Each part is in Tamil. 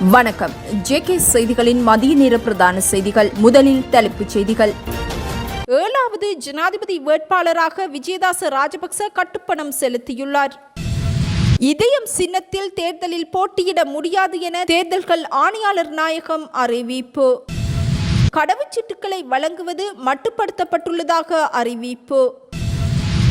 வணக்கம். ஜேகே செய்திகளின் மதிய நேர பிரதான செய்திகள். முதலில் தலைப்புச் செய்திகள். ஏழாவது ஜனாதிபதி வேட்பாளராக விஜயதாச ராஜபக்ச கட்டுப்பணம் செலுத்தியுள்ளார். இதயம் சின்னத்தில் தேர்தலில் போட்டியிட முடியாது என தேர்தல்கள் ஆணையாளர் நாயகம் அறிவிப்பு. கடவுச்சீட்டுகளை வழங்குவது மட்டுப்படுத்தப்பட்டுள்ளதாக அறிவிப்பு.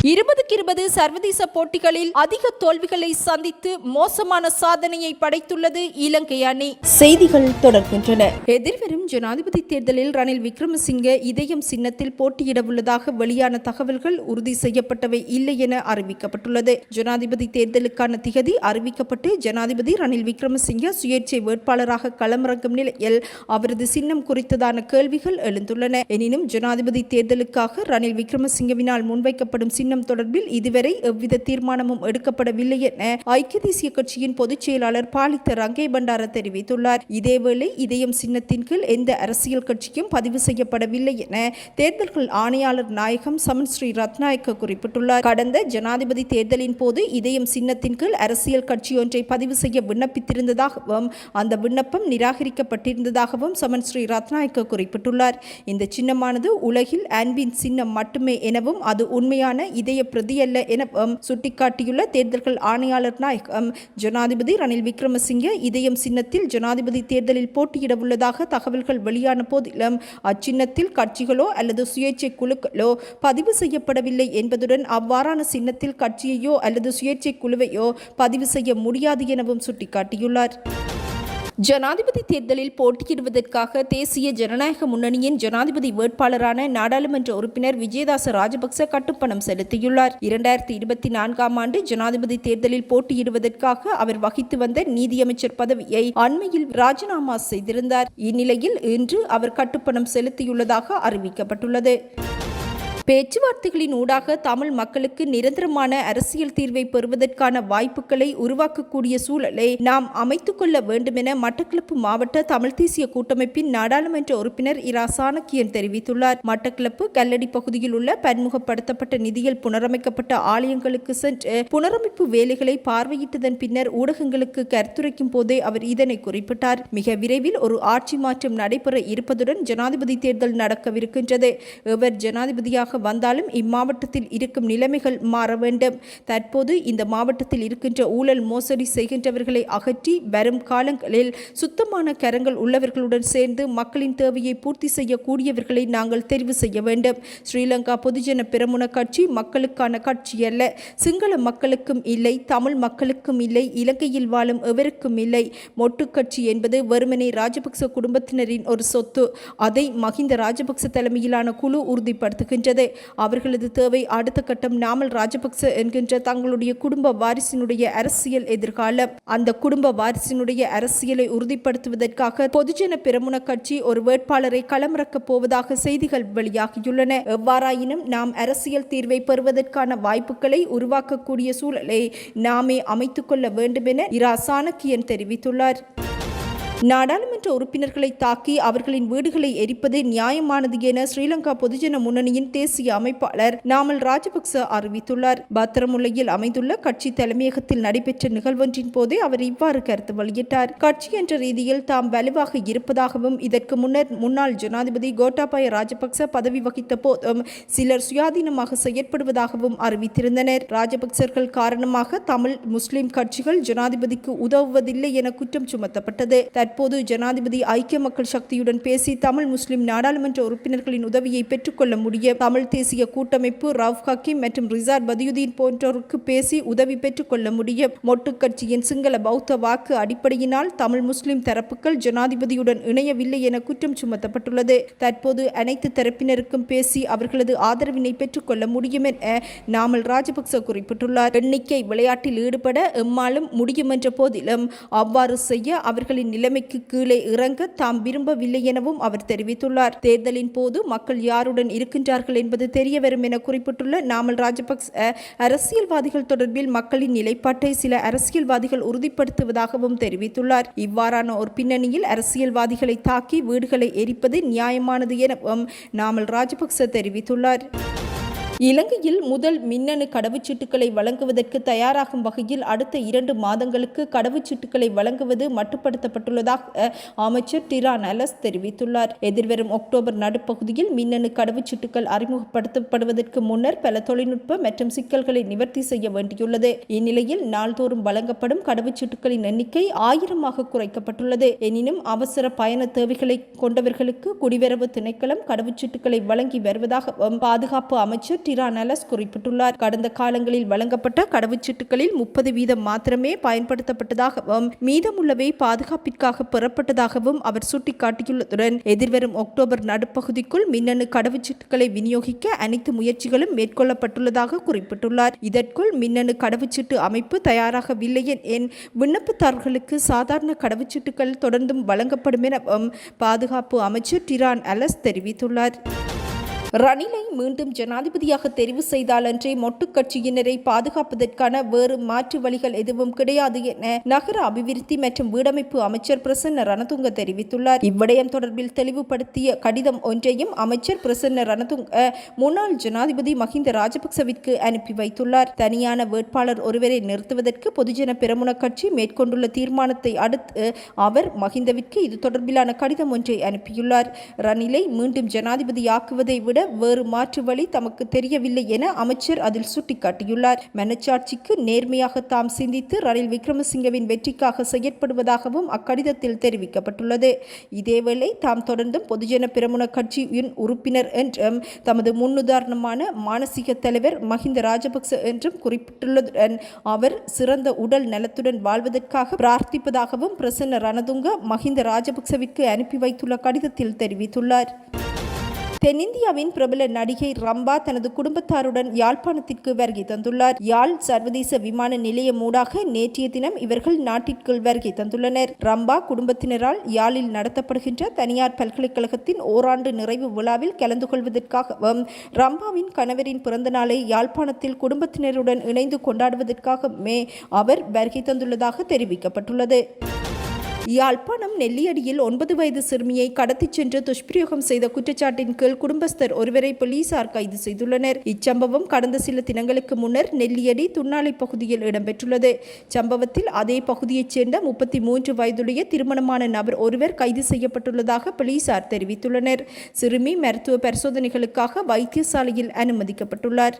இருபதுக்கு இருபது சர்வதேச போட்டிகளில் அதிக தோல்விகளை சந்தித்து மோசமான சாதனையை படைத்துள்ளது இலங்கை அணி. செய்திகள் தொடர்கின்றன. எதிர்வரும் ஜனாதிபதி தேர்தலில் ரணில் விக்ரமசிங்க இதயம் சின்னத்தில் போட்டியிட உள்ளதாக வெளியான தகவல்கள் உறுதி செய்யப்பட்டவை இல்லை என அறிவிக்கப்பட்டுள்ளது. ஜனாதிபதி தேர்தலுக்கான திகதி அறிவிக்கப்பட்டு ஜனாதிபதி ரணில் விக்ரமசிங்க சுயேட்சை வேட்பாளராக களமிறங்கும் நிலையில் அவரது சின்னம் குறித்ததான கேள்விகள் எழுந்துள்ளன. எனினும் ஜனாதிபதி தேர்தலுக்காக ரணில் விக்ரமசிங்கவினால் முன்வைக்கப்படும் சின்னம் தொடர்பில் இதுவரை எவ்வித தீர்மானமும் எடுக்கப்படவில்லை என ஐக்கிய தேசிய கட்சியின் பொதுச் செயலாளர் பாலித்த ரங்கே பண்டார தெரிவித்துள்ளார். இதேவேளை இதயம் சின்னத்தின் கீழ் எந்த அரசியல் கட்சியும் பதிவு செய்யப்படவில்லை என தேர்தல்கள் ஆணையாளர் நாயகம் சமன் ஸ்ரீ ரத்நாயக்க குறிப்பிட்டுள்ளார். கடந்த ஜனாதிபதி தேர்தலின் போது இதயம் சின்னத்தின் கீழ் அரசியல் கட்சி ஒன்றை பதிவு செய்ய விண்ணப்பித்திருந்ததாகவும் அந்த விண்ணப்பம் நிராகரிக்கப்பட்டிருந்ததாகவும் சமன் ஸ்ரீ ரத்நாயக்க குறிப்பிட்டுள்ளார். இந்த சின்னமானது உலகில் அன்பின் சின்னம் மட்டுமே எனவும் அது உண்மையான இதய பிரதியல்ல என சுட்டிக்காட்டியுள்ள தேர்தல்கள் ஆணையாளர் நாயகம் ஜனாதிபதி ரணில் விக்ரமசிங்கே இதயம் சின்னத்தில் ஜனாதிபதி தேர்தலில் போட்டியிட உள்ளதாக தகவல்கள் வெளியான போதிலும் அச்சின்னத்தில் கட்சிகளோ அல்லது சுயேட்சை குழுக்களோ பதிவு செய்யப்படவில்லை என்பதுடன் அவ்வாறான சின்னத்தில் கட்சியையோ அல்லது சுயேட்சை குழுவையோ பதிவு செய்ய முடியாது எனவும் சுட்டிக்காட்டியுள்ளார். ஜனாதிபதி தேர்தலில் போட்டியிடுவதற்காக தேசிய ஜனநாயக முன்னணியின் ஜனாதிபதி வேட்பாளரான நாடாளுமன்ற உறுப்பினர் விஜயதாச ராஜபக்ச கட்டுப்பணம் செலுத்தியுள்ளார். இரண்டாயிரத்தி இருபத்தி நான்காம் ஆண்டு ஜனாதிபதி தேர்தலில் போட்டியிடுவதற்காக அவர் வகித்து வந்த நீதியமைச்சர் பதவியை அண்மையில் ராஜினாமா செய்திருந்தார். இந்நிலையில் இன்று அவர் கட்டுப்பணம் செலுத்தியுள்ளதாக அறிவிக்கப்பட்டுள்ளது. பேச்சுவார்த்தைகளின் ஊடாக தமிழ் மக்களுக்கு நிரந்தரமான அரசியல் தீர்வை பெறுவதற்கான வாய்ப்புகளை உருவாக்கக்கூடிய சூழலை நாம் அமைத்துக் கொள்ள வேண்டுமென மட்டக்களப்பு மாவட்ட தமிழ் தேசிய கூட்டமைப்பின் நாடாளுமன்ற உறுப்பினர் இரா. சாணக்கியன் தெரிவித்துள்ளார். மட்டக்களப்பு கல்லடி பகுதியில் உள்ள பன்முகப்படுத்தப்பட்ட நிதியில் புனரமைக்கப்பட்ட ஆலயங்களுக்கு சென்று புனரமைப்பு வேலைகளை பார்வையிட்டதன் பின்னர் ஊடகங்களுக்கு கருத்துரைக்கும் போதே அவர் இதனை குறிப்பிட்டார். மிக விரைவில் ஒரு ஆட்சி மாற்றம் நடைபெற இருப்பதுடன் ஜனாதிபதி தேர்தல் நடக்கவிருக்கின்றது. இவர் ஜனாதிபதியாக வந்தாலும் இம்மாவட்டத்தில் இருக்கும் நிலைமைகள் மாற வேண்டும். தற்போது இந்த மாவட்டத்தில் இருக்கின்ற ஊழல் மோசடி செய்கின்றவர்களை அகற்றி வரும் காலங்களில் சுத்தமான கரங்கள் உள்ளவர்களுடன் சேர்ந்து மக்களின் தேவையை பூர்த்தி செய்யக்கூடியவர்களை நாங்கள் தெரிவு செய்ய வேண்டும். ஸ்ரீலங்கா பொதுஜன பிரமுன கட்சி மக்களுக்கான கட்சி அல்ல. சிங்கள மக்களுக்கும் இல்லை தமிழ் மக்களுக்கும் இல்லை இலங்கையில் வாழும் எவருக்கும் இல்லை. மொட்டு கட்சி என்பது வெறுமனே ராஜபக்ச குடும்பத்தினரின் ஒரு சொத்து. அதை மஹிந்த ராஜபக்ச தலைமையிலான குழு உறுதிப்படுத்துகின்றது. அவர்களது தேவை அடுத்த கட்டம் நாமல் ராஜபக்ச என்கின்ற தங்களுடைய குடும்ப வாரிசினுடைய அரசியல் எதிர்காலம். அந்த குடும்ப வாரிசினுடைய அரசியலை உறுதிப்படுத்துவதற்காக பொதுஜன பெருமுன கட்சி ஒரு வேட்பாளரை களமிறக்கப் போவதாக செய்திகள் வெளியாகியுள்ளன. எவ்வாறாயினும் நாம் அரசியல் தீர்வை பெறுவதற்கான வாய்ப்புகளை உருவாக்கக்கூடிய சூழலை நாமே அமைத்துக் கொள்ள வேண்டுமென இரா சாணக்கியன் தெரிவித்துள்ளார். நாடாளுமன்ற உறுப்பினர்களை தாக்கி அவர்களின் வீடுகளை எரிப்பது நியாயமானது என ஸ்ரீலங்கா பொதுஜன முன்னணியின் தேசிய அமைப்பாளர் நாமல் ராஜபக்ச அறிவித்துள்ளார். பத்திரமுல்லையில் அமைந்துள்ள கட்சி தலைமையகத்தில் நடைபெற்ற நிகழ்வொன்றின் போதே அவர் இவ்வாறு கருத்து வெளியிட்டார். கட்சி என்ற ரீதியில் தாம் வலுவாக இருப்பதாகவும் இதற்கு முன்னர் முன்னாள் ஜனாதிபதி கோட்டாபாய ராஜபக்ச பதவி வகித்த போதும் சிலர் சுயாதீனமாக செயற்படுவதாகவும் அறிவித்திருந்தனர். ராஜபக்சர்கள் காரணமாக தமிழ் முஸ்லிம் கட்சிகள் ஜனாதிபதிக்கு உதவுவதில்லை என குற்றம் சுமத்தப்பட்டது. தற்போது ஜனாதிபதி ஐக்கிய மக்கள் சக்தியுடன் பேசி தமிழ் முஸ்லிம் நாடாளுமன்ற உறுப்பினர்களின் உதவியை பெற்றுக்கொள்ள முடியும் தமிழ் தேசிய கூட்டமைப்பு ரவ் ஹக்கீம் மற்றும் ரிசார் பதியுதீன் போன்றோருக்கு பேசி உதவி பெற்றுக்கொள்ள முடியும் மொட்டு கட்சியின் சிங்கள பௌத்த வாக்கு அடிப்படையினால் தமிழ் முஸ்லிம் தரப்புகள் ஜனாதிபதியுடன் இணையவில்லை என குற்றம் சுமத்தப்பட்டுள்ளது. தற்போது அனைத்து தரப்பினருக்கும் பேசி அவர்களது ஆதரவினை பெற்றுக்கொள்ள முடியும் என நாமல் ராஜபக்ச குறிப்பிட்டுள்ளார். எண்ணிக்கை விளையாட்டில் ஈடுபட எம்மாலும் முடியும் என்ற போதிலும் அவ்வாறு செய்ய அவர்களின் நிலைமை நிலைமைக்கு கீழே இறங்க தாம் விரும்பவில்லை எனவும் அவர் தெரிவித்துள்ளார். தேர்தலின் போது மக்கள் யாருடன் இருக்கின்றார்கள் என்பது தெரிய வரும் என குறிப்பிட்டுள்ள நாமல் ராஜபக்ச அரசியல்வாதிகள் தொடர்பில் மக்களின் நிலைப்பாட்டை சில அரசியல்வாதிகள் உறுதிப்படுத்துவதாகவும் தெரிவித்துள்ளார். இவ்வாறான ஒரு பின்னணியில் அரசியல்வாதிகளை தாக்கி வீடுகளை எரிப்பது நியாயமானது எனவும் நாமல் ராஜபக்ச தெரிவித்துள்ளார். இலங்கையில் முதல் மின்னணு கடவுச்சீட்டுகளை வழங்குவதற்கு தயாராகும் வகையில் அடுத்த இரண்டு மாதங்களுக்கு கடவுச்சீட்டுகளை வழங்குவது மட்டுப்படுத்தப்பட்டுள்ளதாக அமைச்சர் டிரா நலஸ் தெரிவித்துள்ளார். எதிர்வரும் அக்டோபர் நடுப்பகுதியில் மின்னணு கடவுச்சீட்டுகள் அறிமுகப்படுத்தப்படுவதற்கு முன்னர் பல தொழில்நுட்ப மற்றும் சிக்கல்களை நிவர்த்தி செய்ய வேண்டியுள்ளது. இந்நிலையில் நாள்தோறும் வழங்கப்படும் கடவுச்சீட்டுகளின் எண்ணிக்கை ஆயிரமாக குறைக்கப்பட்டுள்ளது. எனினும் அவசர பயண தேவைகளை கொண்டவர்களுக்கு குடிவரவு திணைக்களம் கடவுச்சீட்டுகளை வழங்கி வருவதாக பாதுகாப்பு அமைச்சர் டிரான் அலஸ் குறிப்பிட்டுள்ளார். கடந்த காலங்களில் வழங்கப்பட்ட கடவுச்சீட்டுகளில் முப்பது வீதம் மாத்திரமே பயன்படுத்தப்பட்டதாகவும் மீதமுள்ளவை பாதுகாப்பிற்காக பெறப்பட்டதாகவும் அவர் சுட்டிக்காட்டியுள்ளதுடன் எதிர்வரும் அக்டோபர் நடுப்பகுதிக்குள் மின்னணு கடவுச்சீட்டுகளை விநியோகிக்க அனைத்து முயற்சிகளும் மேற்கொள்ளப்பட்டுள்ளதாக குறிப்பிட்டுள்ளார். இதற்குள் மின்னணு கடவுச்சீட்டு அமைப்பு தயாராகவில்லை என் விண்ணப்பதாரர்களுக்கு சாதாரண கடவுச்சீட்டுகள் தொடர்ந்தும் வழங்கப்படும் என பாதுகாப்பு அமைச்சர் டிரான் அலஸ் தெரிவித்துள்ளார். ரணிலை மீண்டும் ஜனாதிபதியாக தெரிவு செய்தாலன்றே மொட்டு கட்சியினரை பாதுகாப்பதற்கான வேறு மாற்று வழிகள் எதுவும் கிடையாது என நகர அபிவிருத்தி மற்றும் வீடமைப்பு அமைச்சர் பிரசன்ன ரணதுங்க தெரிவித்துள்ளார். இவ்விடயம் தொடர்பில் தெளிவுபடுத்திய கடிதம் ஒன்றையும் அமைச்சர் பிரசன்ன ரணதுங்க முன்னாள் ஜனாதிபதி மஹிந்த ராஜபக்சவிற்கு அனுப்பி வைத்துள்ளார். தனியான வேட்பாளர் ஒருவரை நிறுத்துவதற்கு பொதுஜன பெரமுன கட்சி மேற்கொண்டுள்ள தீர்மானத்தை அடுத்து அவர் மஹிந்தவிற்கு இது தொடர்பிலான கடிதம் ஒன்றை அனுப்பியுள்ளார். ரணிலை மீண்டும் ஜனாதிபதியாக்குவதை விட வேறு மாற்று வழி தமக்கு தெரியவில்லை என அமைச்சர் அதில் சுட்டிக்காட்டியுள்ளார். மனச்சாட்சிக்கு நேர்மையாக தாம் சிந்தித்து ரணில் விக்ரமசிங்கவின் வெற்றிக்காக செயற்படுவதாகவும் அக்கடிதத்தில் தெரிவிக்கப்பட்டுள்ளது. இதேவேளை தாம் தொடர்ந்தும் பொதுஜன பிரமுன கட்சியின் உறுப்பினர் என்றும் தமது முன்னுதாரணமான மானசீக தலைவர் மஹிந்த ராஜபக்ச என்றும் குறிப்பிட்டுள்ளதுடன் அவர் சிறந்த உடல் நலத்துடன் வாழ்வதற்காக பிரார்த்திப்பதாகவும் பிரசன்ன ரணதுங்க மஹிந்த ராஜபக்சவிற்கு அனுப்பி வைத்துள்ள கடிதத்தில் தெரிவித்துள்ளார். தென்னிந்தியாவின் பிரபல நடிகை ரம்பா தனது குடும்பத்தாருடன் யாழ்ப்பாணத்திற்கு வருகை தந்துள்ளார். யாழ் சர்வதேச விமான நிலையம் ஊடாக நேற்றைய தினம் இவர்கள் நாட்டிற்குள் வருகை தந்துள்ளனர். ரம்பா குடும்பத்தினரால் யாழில் நடத்தப்படுகின்ற தனியார் பல்கலைக்கழகத்தின் ஓராண்டு நிறைவு விழாவில் கலந்து கொள்வதற்காகவும் ரம்பாவின் கணவரின் பிறந்த நாளை யாழ்ப்பாணத்தில் குடும்பத்தினருடன் இணைந்து கொண்டாடுவதற்காகவே அவர் வருகை தந்துள்ளதாக தெரிவிக்கப்பட்டுள்ளது. யாழ்ப்பாணம் நெல்லியடியில் ஒன்பது வயது சிறுமியை கடத்திச் சென்று துஷ்பிரயோகம் செய்த குற்றச்சாட்டின் கீழ் குடும்பஸ்தர் ஒருவரை போலீசார் கைது செய்துள்ளனர். இச்சம்பவம் கடந்த சில தினங்களுக்கு முன்னர் நெல்லியடி துண்ணாலை பகுதியில் இடம்பெற்றுள்ளது. சம்பவத்தில் அதே பகுதியைச் சேர்ந்த முப்பத்தி மூன்று வயதுடைய திருமணமான நபர் ஒருவர் கைது செய்யப்பட்டுள்ளதாக போலீசார் தெரிவித்துள்ளனர். சிறுமி மருத்துவ பரிசோதனைகளுக்காக வைத்தியசாலையில் அனுமதிக்கப்பட்டுள்ளார்.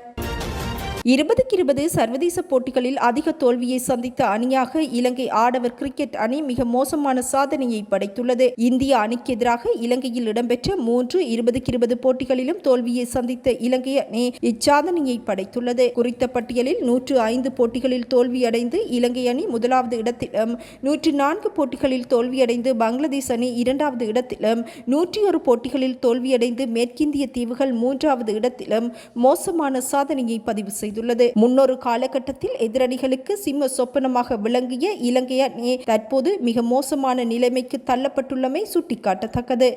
இருபதுக்கு இருபது சர்வதேச போட்டிகளில் அதிக தோல்வியை சந்தித்த அணியாக இலங்கை ஆடவர் கிரிக்கெட் அணி மிக மோசமான சாதனையை படைத்துள்ளது. இந்திய அணிக்கு எதிராக இலங்கையில் இடம்பெற்ற மூன்று இருபதுக்கு இருபது போட்டிகளிலும் தோல்வியை சந்தித்த இலங்கை அணி இச்சாதனையை படைத்துள்ளது. குறித்த பட்டியலில் நூற்று ஐந்து போட்டிகளில் தோல்வியடைந்து இலங்கை அணி முதலாவது இடத்திலும் நூற்றி நான்கு போட்டிகளில் தோல்வியடைந்து பங்களாதேஷ் அணி இரண்டாவது இடத்திலும் நூற்றி ஒரு போட்டிகளில் தோல்வியடைந்து மேற்கிந்திய தீவுகள் மூன்றாவது இடத்திலும் மோசமான சாதனையை பதிவு செய்தது செய்துள்ளது. முன்னொரு காலகட்டத்தில் எதிரணிகளுக்கு சிம்ம சொப்பனமாக விளங்கிய இலங்கை அணி தற்போது மிக மோசமான நிலைமைக்கு தள்ளப்பட்டுள்ளமை சுட்டிக்காட்டத்தக்கது.